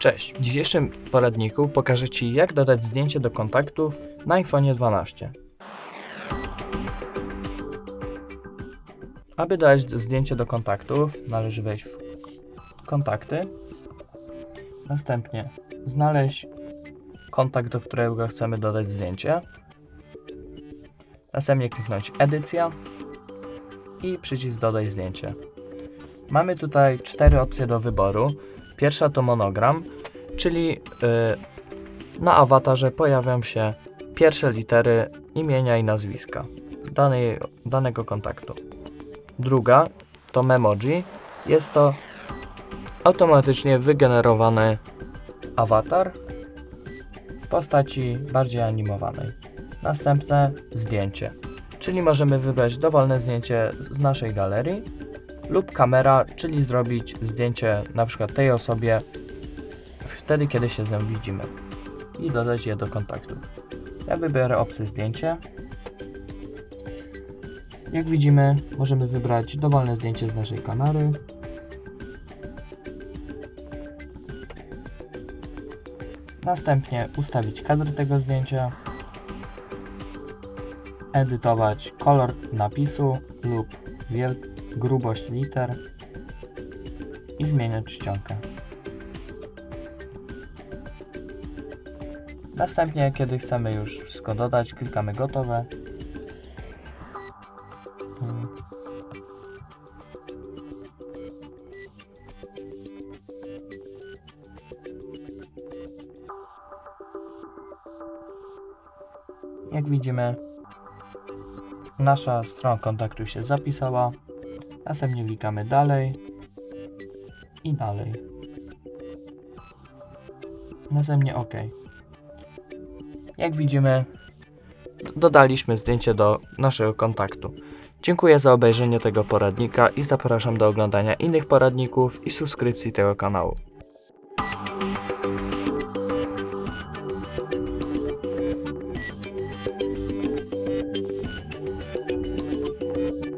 Cześć, w dzisiejszym poradniku pokażę Ci jak dodać zdjęcie do kontaktów na iPhone 12. Aby dodać zdjęcie do kontaktów, należy wejść w kontakty, następnie znaleźć kontakt, do którego chcemy dodać zdjęcie, następnie kliknąć edycja i przycisk dodaj zdjęcie. Mamy tutaj cztery opcje do wyboru. Pierwsza to monogram, czyli y, na awatarze pojawią się pierwsze litery imienia i nazwiska danej, danego kontaktu. Druga to memoji. Jest to automatycznie wygenerowany awatar w postaci bardziej animowanej. Następne zdjęcie, czyli możemy wybrać dowolne zdjęcie z naszej galerii lub kamera, czyli zrobić zdjęcie na przykład tej osobie wtedy, kiedy się z nią widzimy i dodać je do kontaktów. Ja wybiorę opcję zdjęcie. Jak widzimy, możemy wybrać dowolne zdjęcie z naszej kamery. Następnie ustawić kadr tego zdjęcia, edytować kolor napisu lub wielkość grubość liter i zmieniać czcionkę. Następnie, kiedy chcemy już wszystko dodać, klikamy gotowe. Jak widzimy, nasza strona kontaktu się zapisała. Następnie klikamy dalej i dalej. Następnie OK. Jak widzimy, dodaliśmy zdjęcie do naszego kontaktu. Dziękuję za obejrzenie tego poradnika i zapraszam do oglądania innych poradników i subskrypcji tego kanału.